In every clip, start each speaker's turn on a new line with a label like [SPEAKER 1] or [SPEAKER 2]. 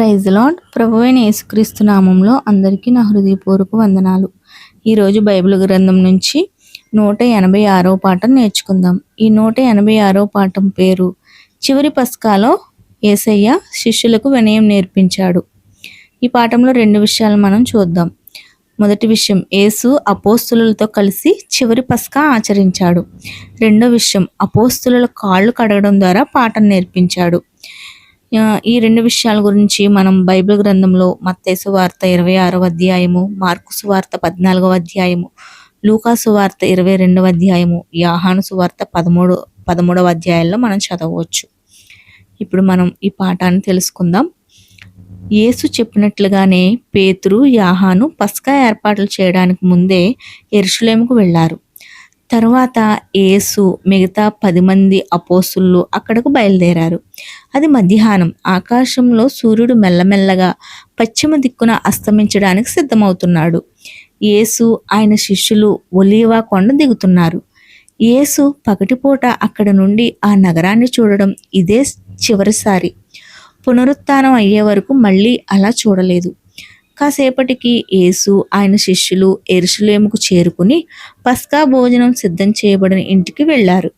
[SPEAKER 1] Praise lord ప్రభువైన యేసుక్రీస్తు నామంలో అందరికీ నా హృదయపూర్వక వందనాలు. ఈరోజు బైబిల్ గ్రంథం నుంచి నూట ఎనభై ఆరో పాఠం నేర్చుకుందాం. ఈ నూట ఎనభై ఆరో పాఠం పేరు చివరి పస్కాలో ఏసయ్య శిష్యులకు వినయం నేర్పించాడు. ఈ పాఠంలో రెండు విషయాలు మనం చూద్దాం. మొదటి విషయం యేసు అపోస్తులతో కలిసి చివరి పస్కా ఆచరించాడు. రెండో విషయం అపోస్తుల కాళ్ళు కడగడం ద్వారా పాఠం నేర్పించాడు. ఈ రెండు విషయాల గురించి మనం బైబిల్ గ్రంథంలో మత్తేసు వార్త ఇరవై ఆరవ అధ్యాయము మార్కుసు వార్త పద్నాలుగవ అధ్యాయము లూకాసు వార్త ఇరవై రెండవ అధ్యాయము యాహాను సువార్త పదమూడు పదమూడవ అధ్యాయంలో మనం చదవచ్చు. ఇప్పుడు మనం ఈ పాఠాన్ని తెలుసుకుందాం. యేసు చెప్పినట్లుగానే పేతురు యాహాను పస్కా ఏర్పాట్లు చేయడానికి ముందే ఎరుషులేముకు వెళ్ళారు. తర్వాత యేసు మిగతా పది మంది అపోసుళ్ళు అక్కడకు బయలుదేరారు. అది మధ్యాహ్నం. ఆకాశంలో సూర్యుడు మెల్లమెల్లగా పశ్చిమ దిక్కున అస్తమించడానికి సిద్ధమవుతున్నాడు. యేసు ఆయన శిష్యులు ఒలీవా కొండ దిగుతున్నారు. యేసు పగటిపూట అక్కడ నుండి ఆ నగరాన్ని చూడడం ఇదే చివరిసారి. పునరుత్నం అయ్యే వరకు మళ్ళీ అలా చూడలేదు. కాసేపటికి యేసు ఆయన శిష్యులు ఎరుషులేముకు చేరుకుని పస్కా భోజనం సిద్ధం చేయబడిన ఇంటికి వెళ్ళారు.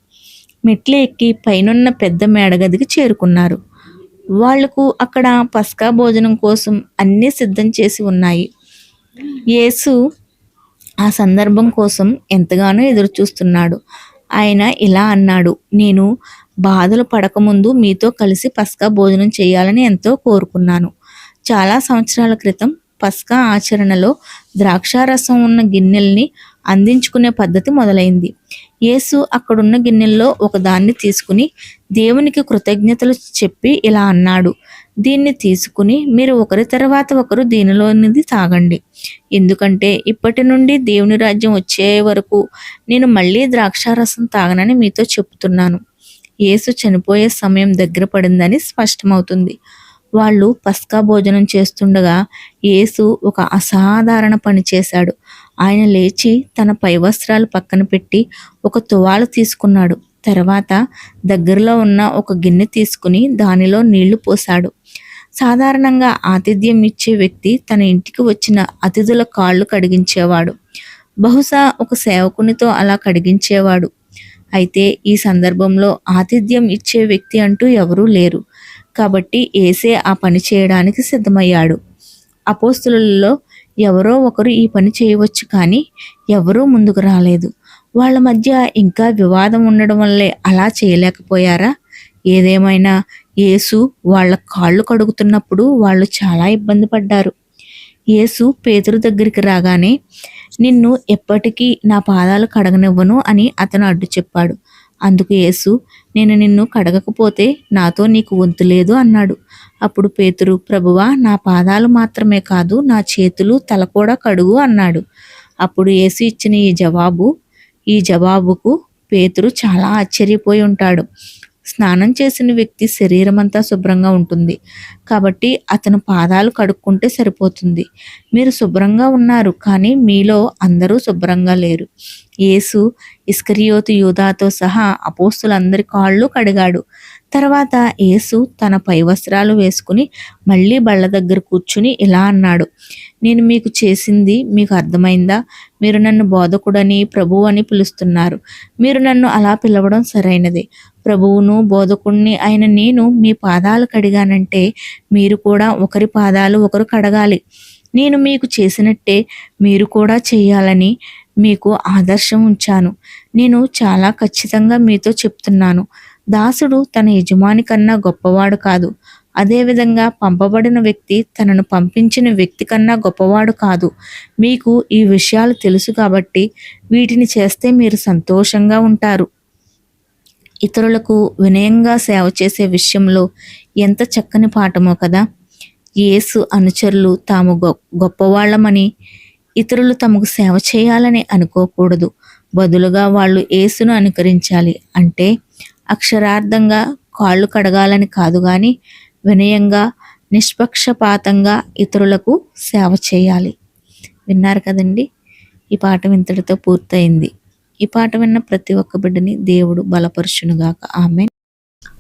[SPEAKER 1] మెట్లు ఎక్కి పైనున్న పెద్ద మేడగదికి చేరుకున్నారు. వాళ్ళకు అక్కడ పస్కా భోజనం కోసం అన్నీ సిద్ధం చేసి ఉన్నాయి. యేసు ఆ సందర్భం కోసం ఎంతగానో ఎదురు చూస్తున్నాడు ఆయన ఇలా అన్నాడు నేను బాధలు పడకముందు మీతో కలిసి పస్కా భోజనం చేయాలని ఎంతో కోరుకున్నాను. చాలా సంవత్సరాల క్రితం పస్కా ఆచరణలో ద్రాక్షారసం ఉన్న గిన్నెల్ని అందించుకునే పద్ధతి మొదలైంది. యేసు అక్కడున్న గిన్నెల్లో ఒకదాన్ని తీసుకుని దేవునికి కృతజ్ఞతలు చెప్పి ఇలా అన్నాడు. దీన్ని తీసుకుని మీరు ఒకరి తర్వాత ఒకరు దీనిలోనిది తాగండి. ఎందుకంటే ఇప్పటి నుండి దేవుని రాజ్యం వచ్చే వరకు నేను మళ్ళీ ద్రాక్షారసం తాగనని మీతో చెప్తున్నాను. యేసు చనిపోయే సమయం దగ్గర పడిందని స్పష్టమవుతుంది. వాళ్ళు పస్కా భోజనం చేస్తుండగా యేసు ఒక అసాధారణ పని చేశాడు. ఆయన లేచి తన పై వస్త్రాలు పక్కన పెట్టి ఒక తువాలు తీసుకున్నాడు. తర్వాత దగ్గరలో ఉన్న ఒక గిన్నె తీసుకుని దానిలో నీళ్ళు పోశాడు. సాధారణంగా ఆతిథ్యం ఇచ్చే వ్యక్తి తన ఇంటికి వచ్చిన అతిథుల కాళ్ళు కడిగించేవాడు. బహుశా ఒక సేవకునితో అలా కడిగించేవాడు. అయితే ఈ సందర్భంలో ఆతిథ్యం ఇచ్చే వ్యక్తి అంటూ ఎవరూ లేరు. కాబట్టి ఏసే ఆ పని చేయడానికి సిద్ధమయ్యాడు. అపోస్తులలో ఎవరో ఒకరు ఈ పని చేయవచ్చు కానీ ఎవరూ ముందుకు రాలేదు. వాళ్ళ మధ్య ఇంకా వివాదం ఉండడం వల్లే అలా చేయలేకపోయారా? ఏదేమైనా యేసు వాళ్ళ కాళ్ళు కడుగుతున్నప్పుడు వాళ్ళు చాలా ఇబ్బంది పడ్డారు. యేసు పేతురు దగ్గరికి రాగానే నిన్ను ఎప్పటికీ నా పాదాలు కడగనివ్వను అని అతను అడ్డు చెప్పాడు అందుకు యేసు నేను నిన్ను కడగకపోతే నాతో నీకు వంతు లేదు అన్నాడు. అప్పుడు పేతురు ప్రభువా నా పాదాలు మాత్రమే కాదు నా చేతులు తల కూడా కడుగు అన్నాడు. అప్పుడు యేసు ఇచ్చిన ఈ జవాబు ఈ జవాబుకు పేతురు చాలా ఆశ్చర్యపోయి ఉంటాడు. స్నానం చేసిన వ్యక్తి శరీరం అంతా శుభ్రంగా ఉంటుంది. కాబట్టి అతను పాదాలు కడుక్కుంటే సరిపోతుంది. మీరు శుభ్రంగా ఉన్నారు కానీ మీలో అందరూ శుభ్రంగా లేరు. యేసు ఇస్కరియోతు యూదాతో సహా అపోస్తులందరి కాళ్ళు కడిగాడు. తర్వాత యేసు తన పై వస్త్రాలు వేసుకుని మళ్ళీ బళ్ళ దగ్గర కూర్చుని ఇలా అన్నాడు నేను మీకు చేసింది మీకు అర్థమైందా? మీరు నన్ను బోధకుడని ప్రభువు అని పిలుస్తున్నారు. మీరు నన్ను అలా పిలవడం సరైనదే. ప్రభువును బోధకుణ్ణి అయిన నేను మీ పాదాలు కడిగానంటే మీరు కూడా ఒకరి పాదాలు ఒకరు కడగాలి. నేను మీకు చేసినట్టే మీరు కూడా చేయాలని మీకు ఆదర్శం ఉంచాను. నేను చాలా ఖచ్చితంగా మీతో చెప్తున్నాను. దాసుడు తన యజమాని కన్నా గొప్పవాడు కాదు. అదేవిధంగా పంపబడిన వ్యక్తి తనను పంపించిన వ్యక్తి కన్నా గొప్పవాడు కాదు. మీకు ఈ విషయాలు తెలుసు కాబట్టి వీటిని చేస్తే మీరు సంతోషంగా ఉంటారు. ఇతరులకు వినయంగా సేవ చేసే విషయంలో ఎంత చక్కని పాఠమో కదా! యేసు అనుచరులు తాము గొప్పవాళ్ళమని ఇతరులు తమకు సేవ చేయాలని అనుకోకూడదు. బదులుగా వాళ్ళు ఏసును అనుకరించాలి. అంటే అక్షరార్థంగా కాళ్ళు కడగాలని కాదు కానీ వినయంగా నిష్పక్షపాతంగా ఇతరులకు సేవ చేయాలి. విన్నారు కదండి? ఈ పాఠం ఇంతటితో పూర్తయింది. ఈ పాట విన్న ప్రతి ఒక్క బిడ్డని దేవుడు బలపరుచునుగాక. ఆమె